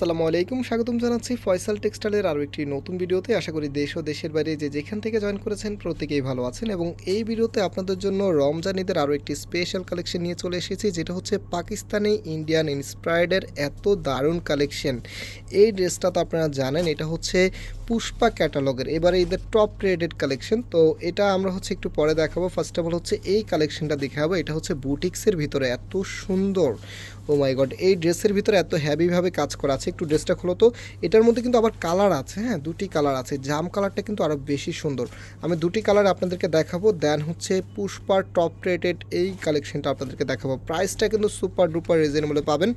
আসসালামু আলাইকুম, স্বাগতম জানাচ্ছি ফয়সাল টেক্সটাইলের আরও একটি নতুন ভিডিওতে। আশা করি দেশ ও দেশের বাইরে যে যেখান থেকে জয়েন করেছেন প্রত্যেকেই ভালো আছেন এবং এই ভিডিওতে আপনাদের জন্য রমজান ঈদের আরও একটি স্পেশাল কালেকশন নিয়ে চলে এসেছি, যেটা হচ্ছে পাকিস্তানি ইন্ডিয়ান ইন্সপায়ার্ডের এত দারুণ কালেকশন। এই ড্রেসটা তো আপনারা জানেন, এটা হচ্ছে পুষ্পা ক্যাটালগের। এবারে এদের টপ রেটেড কালেকশন, তো এটা আমরা হচ্ছে একটু পরে দেখাবো। ফার্স্ট অফ অল হচ্ছে এই কালেকশনটা দেখাবো, এটা হচ্ছে বুটিক্সের ভিতরে এত সুন্দর। ও মাই গড এই ড্রেসের ভিতরে এত হ্যাভিভাবে কাজ করা আছে একটু ড্রেসটা খোলো তো। এটার মধ্যে কিন্তু আবার কালার আছে হ্যাঁ দুটি কালার আছে। জাম কালারটা কিন্তু আরও বেশি সুন্দর। আমি দুটি কালার আপনাদেরকে দেখাবো, দেন হচ্ছে পুষ্পার টপ রেটেড এই কালেকশনটা আপনাদেরকে দেখাবো। প্রাইসটা কিন্তু সুপার ডুপার রিজনেবলে পাবেন।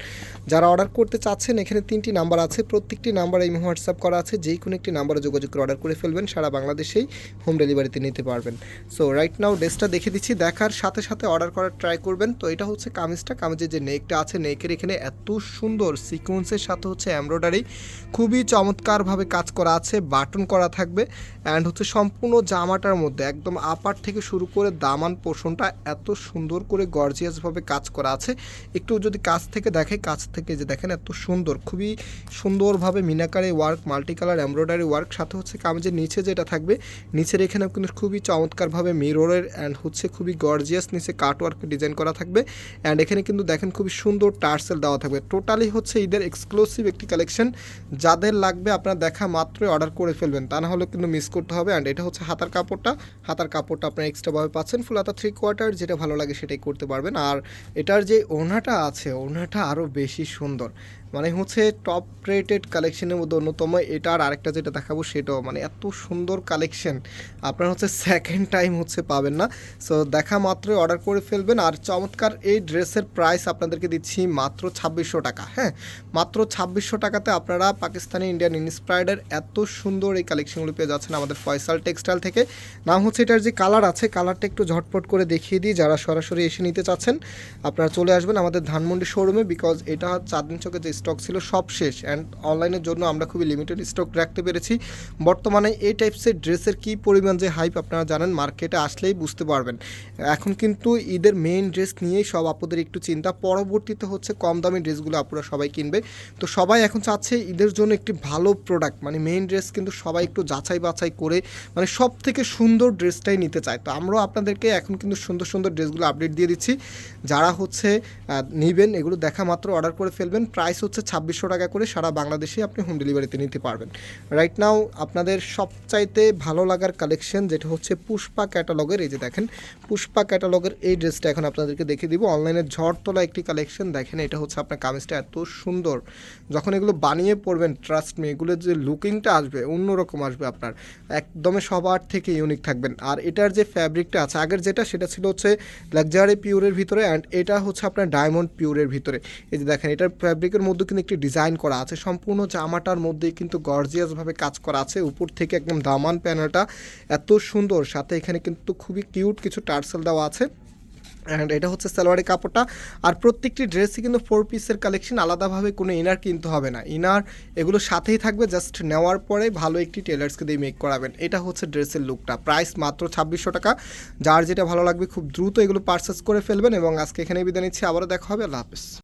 যারা অর্ডার করতে চাচ্ছেন, এখানে তিনটি নাম্বার আছে। প্রত্যেকটি নাম্বার এই হোয়াটসঅ্যাপ করা আছে। যেই কোনো একটি নাম্বারে যোগাযোগ করে অর্ডার করে ফেলবেন, সারা বাংলাদেশেই হোম ডেলিভারিতে নিতে পারবেন। সো রাইট নাও ড্রেসটা দেখে দিচ্ছি। দেখার সাথে সাথে অর্ডার করার ট্রাই করবেন। তো এটা হচ্ছে কামিজটা। কামিজের যে নেকটা আছে নেকের এখানে এত সুন্দর সিকোয়েন্সের সাথে হচ্ছে এমব্রয়ডারি। খুবই চমৎকারভাবে কাজ করা আছে, বাটন করা থাকবে অ্যান্ড হচ্ছে সম্পূর্ণ জামাটার মধ্যে একদম আপার থেকে শুরু করে দামান পোষণটা এত সুন্দর করে গর্জিয়াসভাবে কাজ করা আছে। একটু যদি কাছ থেকে দেখে, কাছ থেকে যে দেখেন এত সুন্দর, খুবই সুন্দরভাবে মিনাকারে work multi colour embroidery work সাথে হচ্ছে কামিজের নিচে যেটা থাকবে, নিচের এখানেও কিন্তু খুবই চমৎকারভাবে মিররের অ্যান্ড হচ্ছে খুবই গর্জিয়াস নিচে কাট ওয়ার্ক ডিজাইন করা থাকবে অ্যান্ড এখানে কিন্তু দেখেন খুবই সুন্দর টার্সেল দেওয়া থাকবে। টোটালি হচ্ছে ঈদের এক্সক্লুসিভ একটি কালেকশন যাদের লাগবে আপনার দেখা মাত্রই অর্ডার করে ফেলবেন। তা না হলে কিন্তু মিস করতে হবে অ্যান্ড এটা হচ্ছে হাতার কাপড়টা। হাতার কাপড়টা আপনারা এক্সট্রাভাবে পাচ্ছেন ফুল হাতা থ্রি কোয়ার্টার যেটা ভালো লাগে সেটাই করতে পারবেন। আর এটার যে ওনাটা আছে ওনাটা আরও বেশি সুন্দর। মানে হচ্ছে টপ রেটেড কালেকশনের মধ্যে অন্যতম, এটা আর আরেকটা যেটা দেখাবো সেটাও মানে এত সুন্দর কালেকশন আপনার হচ্ছে সেকেন্ড টাইম হচ্ছে পাবেন না। সো দেখা মাত্রই অর্ডার করে ফেলবেন, আর চমৎকার এই ড্রেসের প্রাইস আপনাদেরকে দিচ্ছি মাত্র ছাব্বিশশো টাকা হ্যাঁ? মাত্র ছাব্বিশশো টাকাতে আপনারা পাকিস্তানি ইন্ডিয়ান ইন্সপায়ার্ডের এত সুন্দর এই কালেকশনগুলো পেয়ে যাচ্ছেন আমাদের ফয়সাল টেক্সটাইল থেকে। নাম হচ্ছে এটার যে কালার আছে কালারটা একটু ঝটপট করে দেখিয়ে দিই, যারা সরাসরি এসে নিতে চাচ্ছেন, আপনারা চলে আসবেন আমাদের ধানমন্ডি শোরুমে বিকজ এটা চাঁদনি চোখে যে স্টক ছিল সব শেষ অ্যান্ড অনলাইনের জন্য আমরা খুবই লিমিটেড স্টক রাখতে পেরেছি। বর্তমানে এই টাইপসের ড্রেসের কী পরিমাণ যে হাইপ আপনারা জানেন মার্কেটে আসলেই বুঝতে পারবেন। এখন কিন্তু ঈদের মেইন ড্রেস নিয়েই সব আপুদের একটু চিন্তা। পরবর্তীতে হচ্ছে কম দামি ড্রেসগুলো আপুরা সবাই কিনবে। তো সবাই এখন চাচ্ছে ঈদের জন্য একটি ভালো প্রোডাক্ট মানে মেইন ড্রেস কিন্তু সবাই একটু যাচাই বাছাই করে মানে সব থেকে সুন্দর ড্রেসটাই নিতে চায়। তো আমরাও আপনাদেরকে এখন কিন্তু সুন্দর সুন্দর ড্রেসগুলো আপডেট দিয়ে দিচ্ছি। যারা হচ্ছে নেবেন, এগুলো দেখা মাত্র অর্ডার করে ফেলবেন। প্রাইস হচ্ছে ছাব্বিশশো টাকা করে সারা বাংলাদেশে আপনি হোম ডেলিভারিতে নিতে পারবেন। রাইট নাও আপনাদের সবচাইতে ভালো লাগার কালেকশন যেটা হচ্ছে পুষ্পা ক্যাটালগের এই যে দেখেন, পুষ্পা ক্যাটালগের এই ড্রেসটা এখন আপনাদেরকে দেখে দিব। অনলাইনে ঝড় তোলা একটি কালেকশন দেখেন এটা হচ্ছে আপনার কামিজটা এত সুন্দর। যখন এগুলো বানিয়ে পড়বেন ট্রাস্ট মি এগুলোর যে লুকিংটা আসবে, অন্যরকম আসবে আপনার। একদমই সবার থেকে ইউনিক থাকবেন। আর এটার যে ফ্যাব্রিকটা আছে, আগের যেটা, সেটা ছিল হচ্ছে লাক্সারি পিওরের ভিতরে অ্যান্ড এটা হচ্ছে আপনার ডায়মন্ড পিওরের ভিতরে। এই যে দেখেন, এটার ফ্যাব্রিকের মধ্যে কিন্তু একটি ডিজাইন করা আছে। সম্পূর্ণ জামাটার মধ্যে কিন্তু গর্জিয়াসভাবে কাজ করা আছে। উপর থেকে একদম দামান প্যানেলটা এত সুন্দর। সাথে এখানে কিন্তু খুবই কিউট কিছু টার্সেল দেওয়া আছে। অ্যান্ড এটা হচ্ছে সালোয়ারের কাপড়টা। আর প্রত্যেকটি ড্রেসই কিন্তু ফোর পিসের কালেকশন আলাদাভাবে কোনো ইনার কিনতে হবে না। ইনার এগুলো সাথেই থাকবে। জাস্ট নেওয়ার পরে ভালো একটি টেলার্সকে দিয়ে মেক করাবেন। এটা হচ্ছে ড্রেসের লুকটা প্রাইস মাত্র ছাব্বিশশো টাকা। যার যেটা ভালো লাগবে, খুব দ্রুত এগুলো পারচেস করে ফেলবেন। এবং আজকে এখানে বিদায় নিচ্ছি। আবারও দেখা হবে। আল্লাহ হাফেজ।